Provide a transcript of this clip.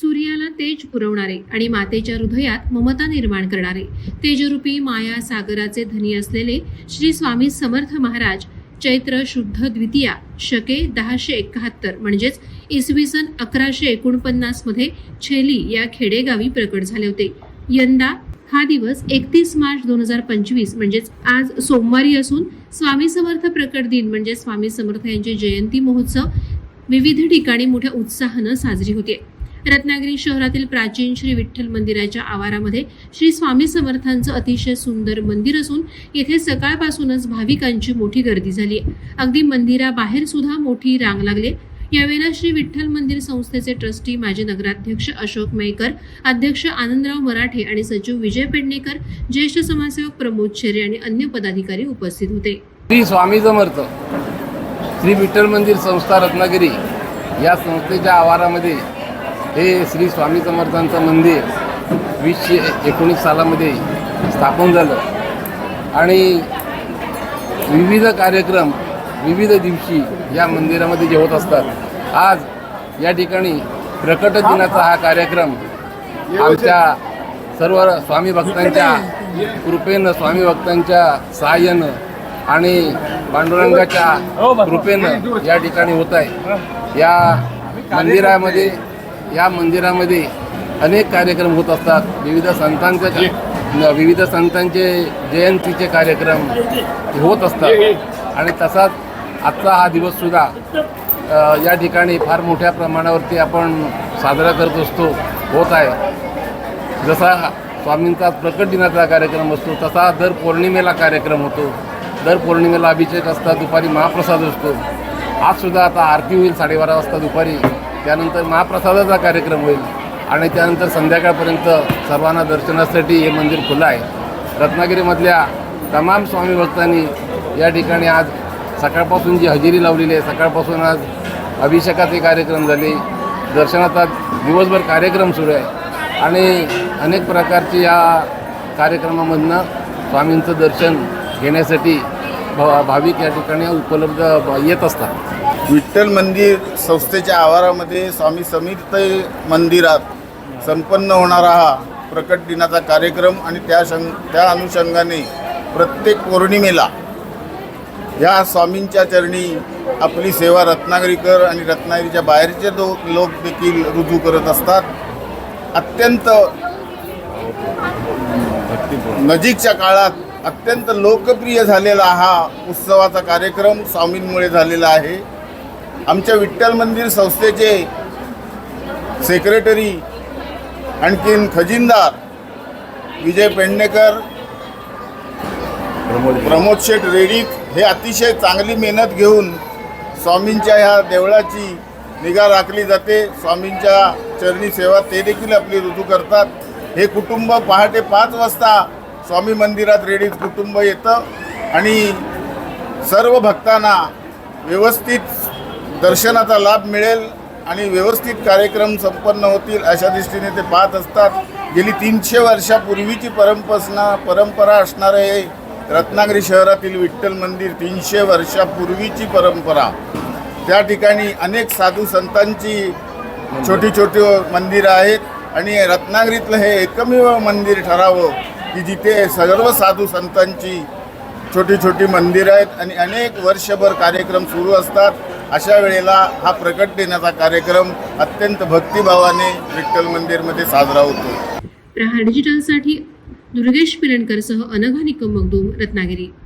सूर्याला तेज पुरवणारे आणि मातेच्या हृदयात ममता निर्माण करणारे. तेजरूपी माया सागराचे धनी असलेले श्री स्वामी समर्थ महाराज चैत्र शुद्ध द्वितीया शके दहाशे एकाहत्तर म्हणजेच इसवी सन अकराशे एकोणपन्नासमध्ये छेली या खेडेगावी प्रकट झाले होते. यंदा हा दिवस एकतीस मार्च दोन हजार पंचवीस म्हणजेच आज सोमवारी असून स्वामी समर्थ प्रकट दिन म्हणजे स्वामी समर्थ यांची जयंती महोत्सव विविध ठिकाणी मोठ्या उत्साहानं साजरी होते. रत्नागिरी शहरातील प्राचीन श्री विठ्ठल मंदिराच्या आवारामध्ये श्री स्वामी समर्थांचं अतिशय सुंदर मंदिर असून येथे सकाळपासूनच भाविकांची मोठी गर्दी झाली. आहे अगदी मंदिराबाहेर सुद्धा मोठी रांग लागली. यावेळेला श्री विठ्ठल मंदिर संस्थेचे ट्रस्टी माजी नगराध्यक्ष अशोक मयकर अध्यक्ष आनंदराव मराठे आणि सचिव विजय पेडणेकर ज्येष्ठ समाजसेवक प्रमोद शेरे आणि अन्य पदाधिकारी उपस्थित होते. श्री स्वामी समर्थ श्री विठ्ठल मंदिर संस्था रत्नागिरी या संस्थेच्या आवारामध्ये हे श्री स्वामी समर्थांचं मंदिर वीसशे एकोणीस सालामध्ये स्थापन झालं. आणि विविध कार्यक्रम विविध दिवशी या मंदिरामध्ये जेवत असतात आज या ठिकाणी प्रकट दिनाचा हा कार्यक्रम आमच्या सर्व स्वामी भक्तांच्या कृपेनं स्वामी भक्तांच्या सहाय्यानं आणि पांडुरंगाच्या कृपेनं या ठिकाणी होत आहे. या मंदिरामध्ये या मंदिरामध्ये अनेक कार्यक्रम होत असतात. विविध संतांचे विविध संतांचे जयंतीचे कार्यक्रम होत असतात. आणि तसाच आजचा हा दिवससुद्धा या ठिकाणी फार मोठ्या प्रमाणावरती आपण साजरा करत असतो होत आहे. जसा स्वामींचा प्रकट दिनाचा कार्यक्रम असतो तसा दर पौर्णिमेला कार्यक्रम होतो. दर पौर्णिमेला अभिषेक असतात दुपारी महाप्रसाद असतो. आज सुद्धा आता आरती होईल साडेबारा वाजता दुपारी. त्यानंतर महाप्रसादाचा कार्यक्रम होईल आणि त्यानंतर संध्याकाळपर्यंत सर्वांना दर्शनासाठी हे मंदिर खुलं आहे. रत्नागिरीमधल्या तमाम स्वामी भक्तांनी या ठिकाणी आज सकाळपासून जी हजेरी लावलेली आहे सकाळपासून आज अभिषेकाचे कार्यक्रम झाले. दर्शनाचा दिवसभर कार्यक्रम सुरू आहे. आणि अनेक प्रकारची या कार्यक्रमामधनं स्वामींचं दर्शन घेण्यासाठी भा भाविक या ठिकाणी उपलब्ध येत असतात. विठ्ठल मंदिर संस्थेच्या आवारामध्ये स्वामी समीर्थ मंदिरात संपन्न होणारा हा प्रकट दिनाचा कार्यक्रम आणि त्या शं त्या अनुषंगाने प्रत्येक पौर्णिमेला या स्वामींच्या चरणी आपली सेवा रत्नागिरीकर आणि रत्नागिरीच्या बाहेरचे दो लोक देखील रुजू करत असतात. अत्यंत नजीकच्या काळात अत्यंत लोकप्रिय झालेला हा उत्सवाचा कार्यक्रम स्वामींमुळे झालेला आहे. आमच्या विठ्ठल मंदिर संस्थेचे सेक्रेटरी आणखीन खजिनदार विजय पेडणेकर प्रमोद शेठ रेडीक हे अतिशय चांगली मेहनत घेऊन स्वामींच्या ह्या देवळाची निगा राखली जाते. स्वामींच्या चरणी सेवा ते देखील आपली रुजू करतात. हे कुटुंब पहाटे पाच वाजता स्वामी मंदिरात रेडीत कुटुंब येतं आणि सर्व भक्तांना व्यवस्थित दर्शनाचा लाभ मिळेल आणि व्यवस्थित कार्यक्रम संपन्न होतील अशा दृष्टीने ते पाहत असतात. गेली तीनशे वर्षापूर्वीची परंपसना परंपरा असणारं हे रत्नागिरी शहरातील विठ्ठल मंदिर तीनशे वर्षापूर्वीची परंपरा. त्या ठिकाणी अनेक साधू संतांची छोटी छोटी मंदिरं आहेत आणि रत्नागिरीतलं हे एकमेव मंदिर ठरावं की जिथे सर्व साधू संतांची छोटी छोटी मंदिरं आहेत आणि अनेक वर्षभर कार्यक्रम सुरू असतात. अशा वेळेला हा प्रकट देण्याचा कार्यक्रम अत्यंत भक्तिभावाने विठ्ठल मंदिरमध्ये साजरा होतो. प्रहार डिजिटलसाठी दुर्गेश पिलणकरसह अनघा निकम मगदूम रत्नागिरी.